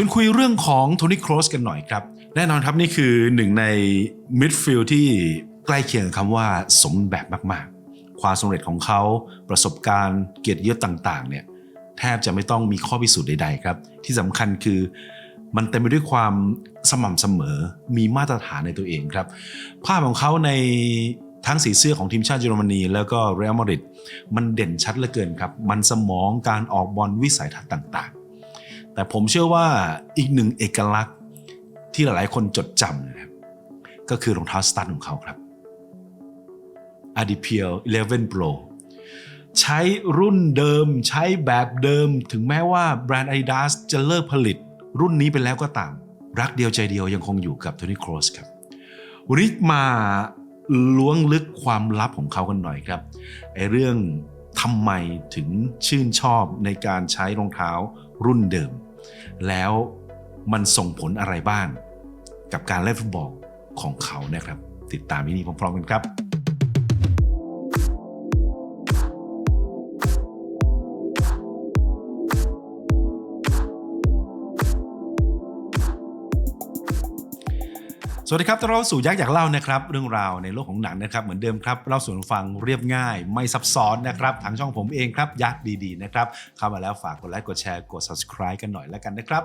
ชวนคุยเรื่องของโทนี่โครสกันหน่อยครับ แน่นอนครับนี่คือหนึ่งในมิดฟิลด์ที่ใกล้เคียงกับคำว่าสมแบบมากๆ ความสำเร็จของเขาประสบการณ์เกียรติยศต่างๆเนี่ยแทบจะไม่ต้องมีข้อพิสูจน์ใดๆครับ ที่สำคัญคือมันเต็มไปด้วยความสม่ำเสมอมีมาตรฐานในตัวเองครับ ภาพของเขาในทั้งสีเสื้อของทีมชาติเยอรมนี แล้วก็เรอัลมาดริดมันเด่นชัดเหลือเกินครับ มันสมองการออกบอลวิสัยทัศน์ต่างๆ แต่ผมเชื่อว่าอีกหนึ่งเอกลักษณ์ที่หลายๆ คนจดจำนะครับก็คือรองเท้าสตันของเขาครับ a d i p i e l 11 Pro ใช้รุ่นเดิมใช้แบบเดิม ถึงแม้ว่าแบรนด์ Adidas จะเลิกผลิต รุ่นนี้ไปแล้วก็ตาม รักเดียวใจเดียวยังคงอยู่กับโทนี่โครสครับวันนี้มาล้วงลึกความลับของเขากันหน่อยครับไอเรื่องทำไมถึงชื่นชอบในการใช้รองเท้ารุ่นเดิม แล้วมันส่งผลอะไรบ้าง กับการเล่นฟุตบอลของเขานะครับ ติดตามที่นี่พร้อมๆกันครับ สวัสดีครับต้อนรับสู่ยักษ์อยากเล่านะครับ เรื่องราวในโลกของหนังนะครับ เหมือนเดิมครับเล่าสู่กันฟังเรียบง่าย ไม่ซับซ้อนนะครับทางช่องผมเองครับ ยักษ์ดีๆนะครับ เข้ามาแล้วฝากกดไลค์กดแชร์กด subscribe กันหน่อยแล้วกันนะครับ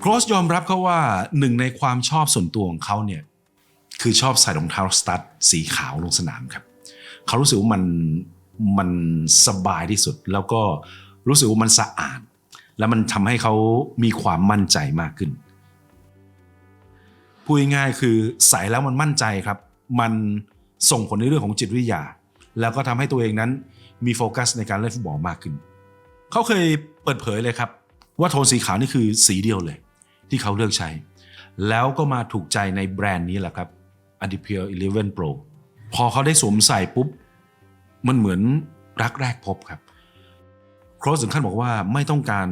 โครสยอมรับเขาว่าหนึ่งในความชอบส่วนตัวของเขาเนี่ยคือชอบใส่รองเท้าสตั๊ดสีขาวลงสนามครับเขารู้สึกว่ามัน มันสบายที่สุด แล้วก็รู้สึกว่ามันสะอาด แล้วมันทำให้เขามีความมั่นใจมากขึ้นพูดง่ายๆคือใส่แล้วมันมั่นใจครับ มันส่งผลในเรื่องของจิตวิทยา แล้วก็ทำให้ตัวเองนั้นมีโฟกัสในการเล่นฟุตบอลมากขึ้น เขาเคยเปิดเผยเลยครับ ว่าโทนสีขาวนี่คือสีเดียวเลย ที่เขาเลือกใช้ แล้วก็มาถูกใจในแบรนด์นี้แหละครับ a d i p i e l 11 Pro พอเขาได้สวมใส่ปุ๊บ มันเหมือนรักแรกพบครับโครสถึงขั้นบอกว่าไม่ต้องการ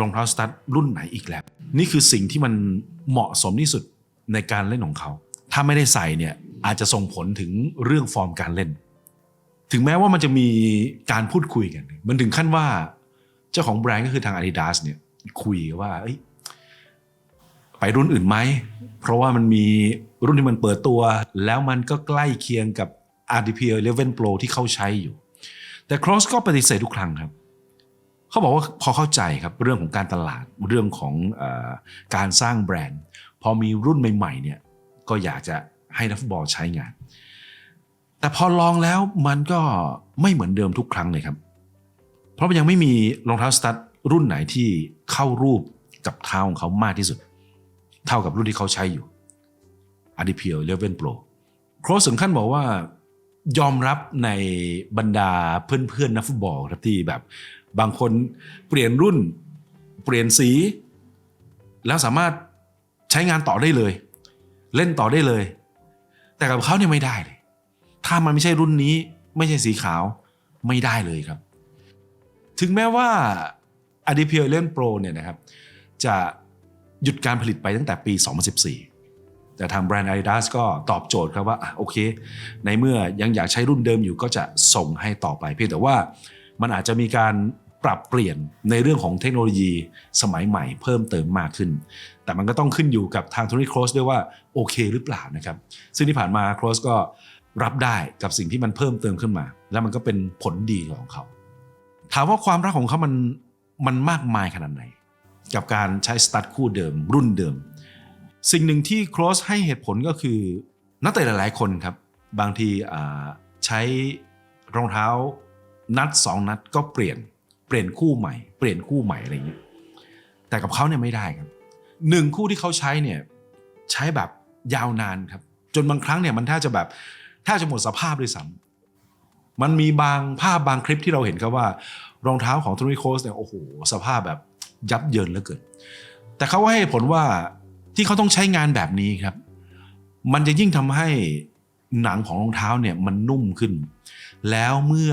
รองเท้าสตั๊ดรุ่นไหนอีกแล้ว นี่คือสิ่งที่มันเหมาะสมที่สุดในการเล่นของเขา ถ้าไม่ได้ใส่เนี่ยอาจจะส่งผลถึงเรื่องฟอร์มการเล่น ถึงแม้ว่ามันจะมีการพูดคุยกัน มันถึงขั้นว่าเจ้าของแบรนด์ก็คือทาง Adidas เนี่ยคุยว่าไปรุ่นอื่นไหม เพราะว่ามันมีรุ่นที่มันเปิดตัว แล้วมันก็ใกล้เคียงกับ RDP 11 Pro ที่เขาใช้อยู่ แต่ Cross ก็ปฏิเสธทุกครั้งครับ เขาบอกว่าพอเข้าใจครับเรื่องของการตลาดเรื่องของอการสร้างแบรนด์ พอมีรุ่นใหม่ๆเนี่ยก็อยากจะให้นักฟุตบอลใช้งาน แต่พอลองแล้วมันก็ไม่เหมือนเดิมทุกครั้งเลยครับ เพราะยังไม่มีรองเท้าสตั๊ดรุ่นไหนที่เข้ารูปกับเท้าของเขามากที่สุด เท่ากับรุ่นที่เขาใช้อยู่ a d i p i e l 11 Pro โครสถึงขั้นบอกว่า ยอมรับในบรรดาเพื่อนๆนักฟุตบอลครับที่แบบ บางคนเปลี่ยนรุ่น เปลี่ยนสี แล้วสามารถใช้งานต่อได้เลย เล่นต่อได้เลย แต่กับเขาเนี่ยไม่ได้เลย ถ้ามันไม่ใช่รุ่นนี้ ไม่ใช่สีขาวไม่ได้เลยครับ ถึงแม้ว่า a d i p i e l เล่น Pro เนี่ยนะครับ จะหยุดการผลิตไปตั้งแต่ปี 2014 แต่ทางแบรนด์ Adidas ก็ตอบโจทย์ครับว่าโอเค ในเมื่อยังอยากใช้รุ่นเดิมอยู่ก็จะส่งให้ต่อไปเพียงแต่ว่ามันอาจจะมีการปรับเปลี่ยนในเรื่องของเทคโนโลยีสมัยใหม่เพิ่มเติมมากขึ้น แต่มันก็ต้องขึ้นอยู่กับทางโทนี่โครสด้วยว่าโอเคหรือเปล่านะครับ ซึ่งที่ผ่านมาโครสก็รับได้กับสิ่งที่มันเพิ่มเติมขึ้นมา แล้วมันก็เป็นผลดีของเขา ถามว่าความรักของเขามันมันมากมายขนาดไหน กับการใช้สตัดคู่เดิม รุ่นเดิม สิ่งหนึ่งที่โครสให้เหตุผลก็คือ นักเตะหลาย ๆ คนครับ บางทีใช้รองเท้านัดสองนัดก็เปลี่ยนเปลี่ยนคู่ใหม่ เปลี่ยนคู่ใหม่อะไรอย่างเงี้ยแต่กับเขาเนี่ยไม่ได้ครับหนึ่งคู่ที่เขาใช้เนี่ยใช้แบบยาวนานครับ จนบางครั้งเนี่ยมันแทบจะแบบแทบจะหมดสภาพด้วยซ้ำมันมีบางภาพบางคลิปที่เราเห็นครับว่ารองเท้าของโทนี่โคสเนี่ยโอ้โหสภาพแบบยับเยินเหลือเกินแต่เขาให้ผลว่า ที่เขาต้องใช้งานแบบนี้ครับ มันจะยิ่งทำให้หนังของรองเท้าเนี่ยมันนุ่มขึ้น แล้วเมื่อ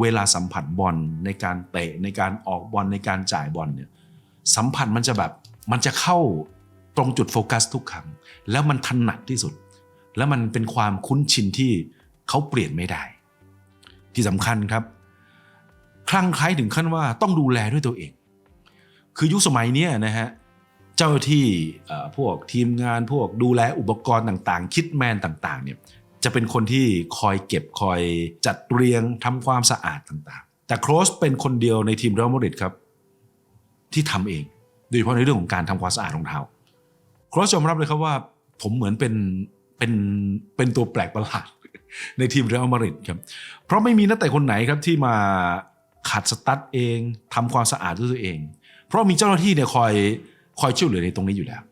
เวลาสัมผัสบอลในการเตะในการออกบอลในการจ่ายบอลเนี่ยสัมผัสมันจะแบบมันจะเข้าตรงจุดโฟกัสทุกครั้ง แล้วมันถนัดที่สุด แล้วมันเป็นความคุ้นชินที่เขาเปลี่ยนไม่ได้ ที่สำคัญครับ คลั่งไคล้ถึงขั้นว่าต้องดูแลด้วยตัวเอง คือยุคสมัยนี้นะฮะ เจ้าที่พวกทีมงานพวกดูแลอุปกรณ์ต่างๆ คิดแมนต่างๆเนี่ยจะเป็นคนที่คอยเก็บคอยจัดเรียงทำความสะอาดต่างๆ แต่โครสเป็นคนเดียวในทีมเรอัลมาดริดครับ ที่ทำเอง โดยเฉพาะในเรื่องของการทำความสะอาดรองเท้าโครสยอมรับเลยครับว่า ผมเหมือนเป็นเป็นเป็นตัวแปลกประหลาดในทีมเรอัลมาดริดครับ เพราะไม่มีนักเตะคนไหนครับที่มาขัดสตั๊ดเองทำความสะอาดด้วยตัวเอง เพราะมีเจ้าหน้าที่เนี่ยคอย คอยช่วยเหลือในตรงนี้อยู่แล้ว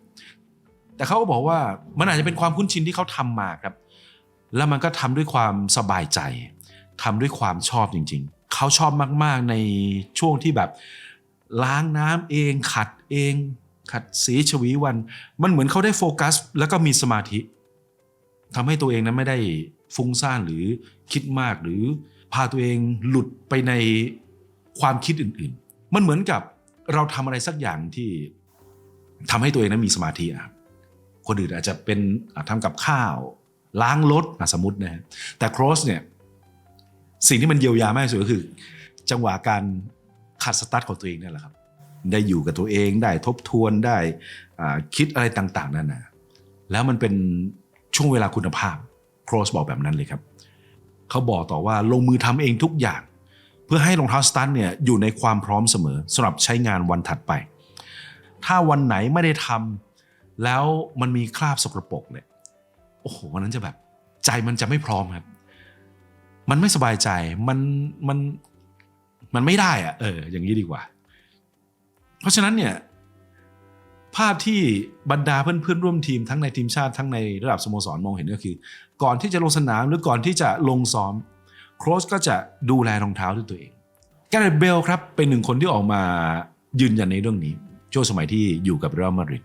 แต่เขาก็บอกว่ามันอาจจะเป็นความคุ้นชินที่เขาทำมาครับ แล้วมันก็ทำด้วยความสบายใจทำด้วยความชอบจริง ๆ เขาชอบมากๆในช่วงที่แบบล้างน้ำเอง ขัดเอง ขัดสีชวีวัน มันเหมือนเขาได้โฟกัส แล้วก็มีสมาธิทำให้ตัวเองนั้นไม่ได้ฟุ้งซ่านหรือคิดมากหรือพาตัวเองหลุดไปในความคิดอื่น ๆ มันเหมือนกับเราทำอะไรสักอย่างที่ ทำให้ตัวเองนั้นมีสมาธิอะครับคนอื่นอาจจะเป็นอะทำกับข้าว ล้างรถสมมตินะฮะแต่โครสเนี่ยสิ่งที่มันเยียวยามากที่สุดก็คือ จังหวะการขัดสตาร์ทของตัวเองนี่แหละครับ ได้อยู่กับตัวเองได้ทบทวนได้คิดอะไรต่าง ๆนั่นนะแล้วมันเป็นช่วงเวลาคุณภาพโครสบอกแบบนั้นเลยครับเขาบอกต่อว่าลงมือทำเองทุกอย่าง เพื่อให้รองเท้าสตันเนี่ยอยู่ในความพร้อมเสมอสำหรับใช้งานวันถัดไป ถ้าวันไหนไม่ได้ทำแล้วมันมีคราบสกรปรกเนี่ยโอ้โหวันนั้นจะแบบใจมันจะไม่พร้อมครับมันไม่สบายใจมันมันมันไม่ได้อะเออ อย่างนี้ดีกว่า เพราะฉะนั้นเนี่ยภาพที่บรรดาเพื่อนๆร่วมทีมทั้งในทีมชาติทั้งในระดับสโมสรมองเห็นก็คือ ก่อนที่จะลงสนามหรือก่อนที่จะลงซ้อมโค้ชก็จะดูแลรองเท้าด้วยตัวเองแกเรตเบลครับเป็นหนึ่งคนที่ออกมายืนยันในเรื่องนี้ ช่วงสมัยที่อยู่กับเรอัลมาดริด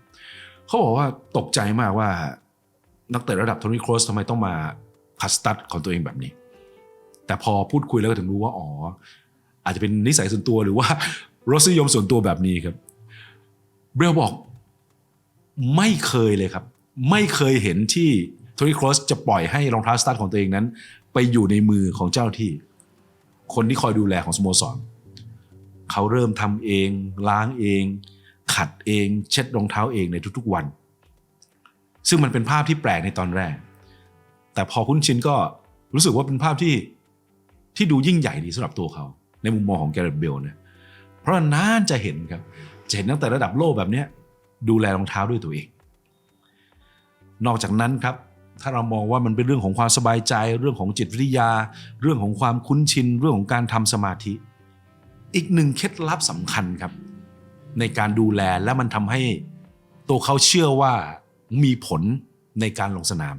เขาบอกว่าตกใจมากว่านักเตะระดับโทนี่โครสทำไมต้องมาคัสตัดของตัวเองแบบนี้ แต่พอพูดคุยแล้วก็ถึงรู้ว่าอ๋ออาจจะเป็นนิสัยส่วนตัวหรือว่ารสนิยมส่วนตัวแบบนี้ครับเบลบอกไม่เคยเลยครับ ไม่เคยเห็นที่โทนี่โครสจะปล่อยให้รองเท้าสตาร์ทของตัวเองนั้น ไปอยู่ในมือของเจ้าที่ คนที่คอยดูแลของสโมสรเขาเริ่มทำเอง ล้างเอง ขัดเอง เช็ดรองเท้าเองในทุกๆวัน ซึ่งมันเป็นภาพที่แปลกในตอนแรก แต่พอคุ้นชินก็รู้สึกว่าเป็นภาพที่ที่ดูยิ่งใหญ่ดีสำหรับตัวเขา ในมุมมองของแกเรตเบลเนี่ยเพราะนานจะเห็นครับ จะเห็นตั้งแต่ระดับโลกแบบนี้ดูแลรองเท้าด้วยตัวเอง นอกจากนั้นครับถ้าเรามองว่ามันเป็นเรื่องของความสบายใจ เรื่องของจิตวิทยา เรื่องของความคุ้นชิน เรื่องของการทำสมาธิ อีกหนึ่งเคล็ดลับสำคัญครับ ในการดูแลและมันทำให้ตัวเขาเชื่อว่ามีผลในการลงสนาม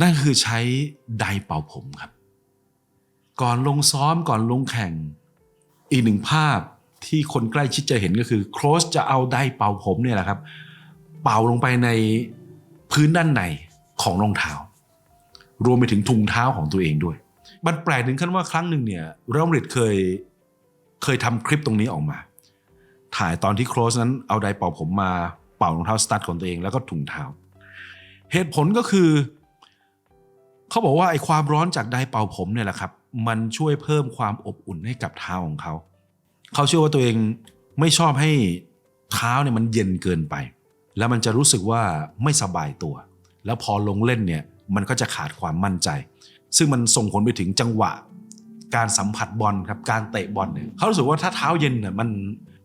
นั่นคือใช้ไดเป่าผมครับ ก่อนลงซ้อมก่อนลงแข่ง อีกหนึ่งภาพที่คนใกล้ชิดจะเห็นก็คือโครสจะเอาไดเป่าผมเนี่ยแหละครับ เป่าลงไปในพื้นด้านในของรองเท้า รวมไปถึงถุงเท้าของตัวเองด้วย มันแปลกถึงขั้นว่าครั้งหนึ่งเนี่ยเรอัลมาดริดเคยเคยทำคลิปตรงนี้ออกมา ถ่ายตอนที่โครสนั้นเอาไดเป่าผมมาเป่ารองเท้าสตั๊ดของตัวเองแล้วก็ถุงเท้า เหตุผลก็คือเขาบอกว่าไอ้ความร้อนจากไดเป่าผมเนี่ยแหละครับ มันช่วยเพิ่มความอบอุ่นให้กับเท้าของเขา เขาเชื่อว่าตัวเองไม่ชอบให้เท้าเนี่ยมันเย็นเกินไป แล้วมันจะรู้สึกว่าไม่สบายตัว แล้วพอลงเล่นเนี่ยมันก็จะขาดความมั่นใจ ซึ่งมันส่งผลไปถึงจังหวะ การสัมผัสบอลครับการเตะบอลเนี่ยเขารู้สึกว่าถ้าเท้าเย็นเนี่ยมัน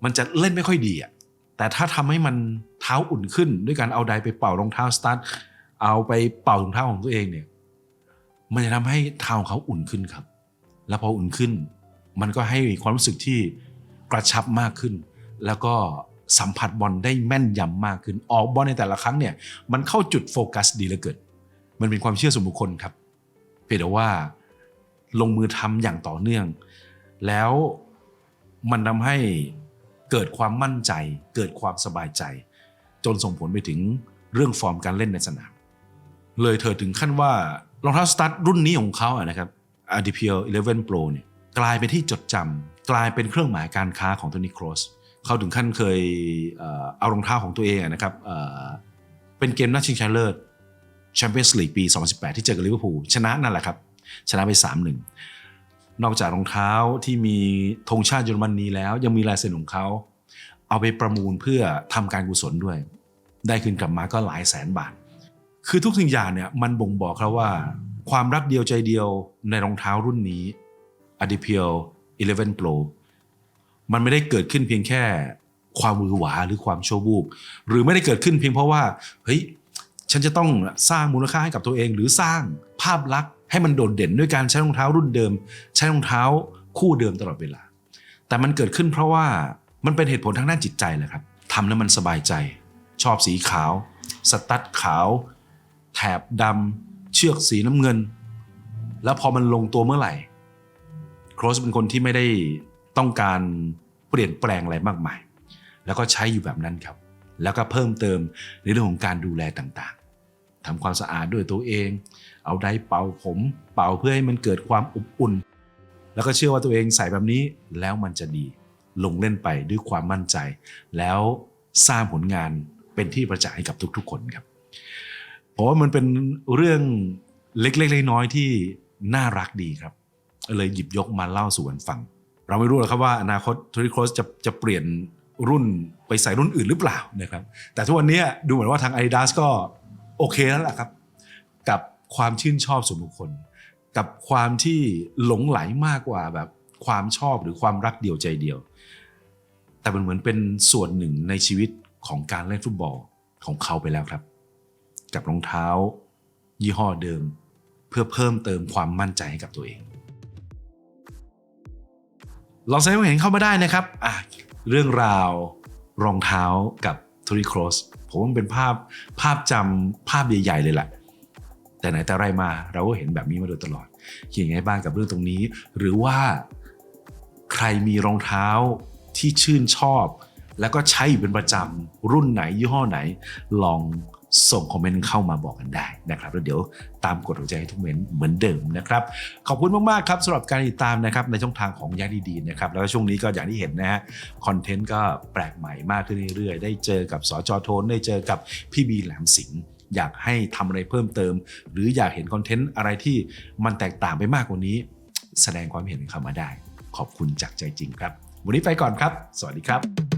มันจะเล่นไม่ค่อยดีอะแต่ถ้าทำให้มันเท้าอุ่นขึ้น ด้วยการเอาไดไปเป่ารองเท้าสตาร์ทเอาไปเป่ารองเท้าของตัวเองเนี่ย มันจะทำให้เท้าของเขาอุ่นขึ้นครับ แล้วพออุ่นขึ้น มันก็ให้ความรู้สึกที่กระชับมากขึ้น แล้วก็สัมผัสบอลได้แม่นยำมากขึ้น ออกบอลในแต่ละครั้งเนี่ย มันเข้าจุดโฟกัสดีเหลือเกินมันเป็นความเชื่อส่วนบุคคลครับ เพียงแต่ว่าลงมือทำอย่างต่อเนื่อง แล้วมันทำให้ เกิดความมั่นใจ เกิดความสบายใจ จนส่งผลไปถึงเรื่องฟอร์มการเล่นในสนาม เลยเธอถึงขั้นว่ารองเท้าสตาร์ทรุ่นนี้ของเขาอะนะครับ RDPL 11 Pro เนี่ยกลายเป็นที่จดจำกลายเป็นเครื่องหมายการค้าของโทนี่โครสเขาถึงขั้นเคยเอารองเท้าของตัวเองอะนะครับเเป็นเกมนัดชิงชนะเลิศแชมเปี้ยนส์ลีกปี 2018 ที่เจอกับลิเวอร์พูลชนะนั่นแหละครับ ชนะไป 3-1 นอกจากรองเท้าที่มีธงชาติเยอรมนีแล้ว ยังมีลายเซ็นของเขาเอาไปประมูลเพื่อทำการกุศลด้วย ได้คืนกลับมาก็หลายแสนบาท คือทุกสิ่งอย่างเนี่ยมันบ่งบอกครับว่า ความรักเดียวใจเดียวในรองเท้ารุ่นนี้ a d i p i o 11 Pro มันไม่ได้เกิดขึ้นเพียงแค่ความมือหวาหรือความโชว์บูบหรือไม่ได้เกิดขึ้นเพียงเพราะว่าเฮ้ยฉันจะต้องสร้างมูลค่าให้กับตัวเอง หรือสร้างภาพลักษณ์ ให้มันโดดเด่นด้วยการใช้รองเท้ารุ่นเดิม ใช้รองเท้าคู่เดิมตลอดเวลา แต่มันเกิดขึ้นเพราะว่ามันเป็นเหตุผลทางด้านจิตใจแหละครับทำแล้วมันสบายใจ ชอบสีขาว สตั๊ดขาว แถบดำเชือกสีน้ำเงิน แล้วพอมันลงตัวเมื่อไหร่โครสเป็นคนที่ไม่ได้ต้องการเปลี่ยนแปลงอะไรมากมาย แล้วก็ใช้อยู่แบบนั้นครับ แล้วก็เพิ่มเติมในเรื่องของการดูแลต่าง ทำความสะอาดด้วยตัวเอง เอาไดร์เป่าผม เป่าเพื่อให้มันเกิดความอบอุ่น แล้วก็เชื่อว่าตัวเองใส่แบบนี้แล้วมันจะดี ลงเล่นไปด้วยความมั่นใจ แล้วสร้างผลงานเป็นที่ประจักษ์ให้กับทุกๆ คนครับเพราะว่ามันเป็นเรื่องเล็กๆน้อยๆที่น่ารักดีครับ เลยหยิบยกมาเล่าสู่กันฟัง เราไม่รู้หรอกครับว่าอนาคตทูริโครสจะจะเปลี่ยนรุ่นไปใส่รุ่นอื่นหรือเปล่านะครับ แต่ทุกวันนี้ดูเหมือนว่าทาง Adidas ก็ โอเคแล้วล่ะครับ กับความชื่นชอบส่วนบุคคล กับความที่หลงไหลมากกว่าแบบความชอบหรือความรักเดียวใจเดียว แต่มันเหมือนเป็นส่วนหนึ่งในชีวิตของการเล่นฟุตบอลของเขาไปแล้วครับ กับรองเท้า ยี่ห้อเดิม เพื่อเพิ่มเติมความมั่นใจให้กับตัวเองลองแสดงความเห็นเข้ามาได้นะครับอะเรื่องราวรองเท้ากับ ทรีโครสผมมันเป็นภาพภาพจำภาพใหญ่ๆเลยแหละแต่ไหนแต่ไรมาเราก็เห็นแบบนี้มาโดยตลอดคิดยังไงบ้างกับเรื่องตรงนี้ หรือว่าใครมีรองเท้าที่ชื่นชอบ แล้วก็ใช้อยู่เป็นประจำรุ่นไหนยี่ห้อไหน ลอง ส่งคอมเมนต์เข้ามาบอกกันได้นะครับแล้วเดี๋ยวตามกดหัวใจให้ทุกเมนต์เหมือนเดิมนะครับ ขอบคุณมากๆครับสำหรับการติดตามนะครับในช่องทางของยักษ์ดีๆนะครับแล้วก็ช่วงนี้ก็อย่างที่เห็นนะฮะคอนเทนต์ก็แปลกใหม่มากขึ้นเรื่อยๆ ได้เจอกับสจโทนได้เจอกับพี่บีแหลมสิงห์อยากให้ทำอะไรเพิ่มเติม หรืออยากเห็นคอนเทนต์อะไรที่มันแตกต่างไปมากกว่านี้ แสดงความเห็นเข้ามาได้ ขอบคุณจากใจจริงครับ วันนี้ไปก่อนครับ สวัสดีครับ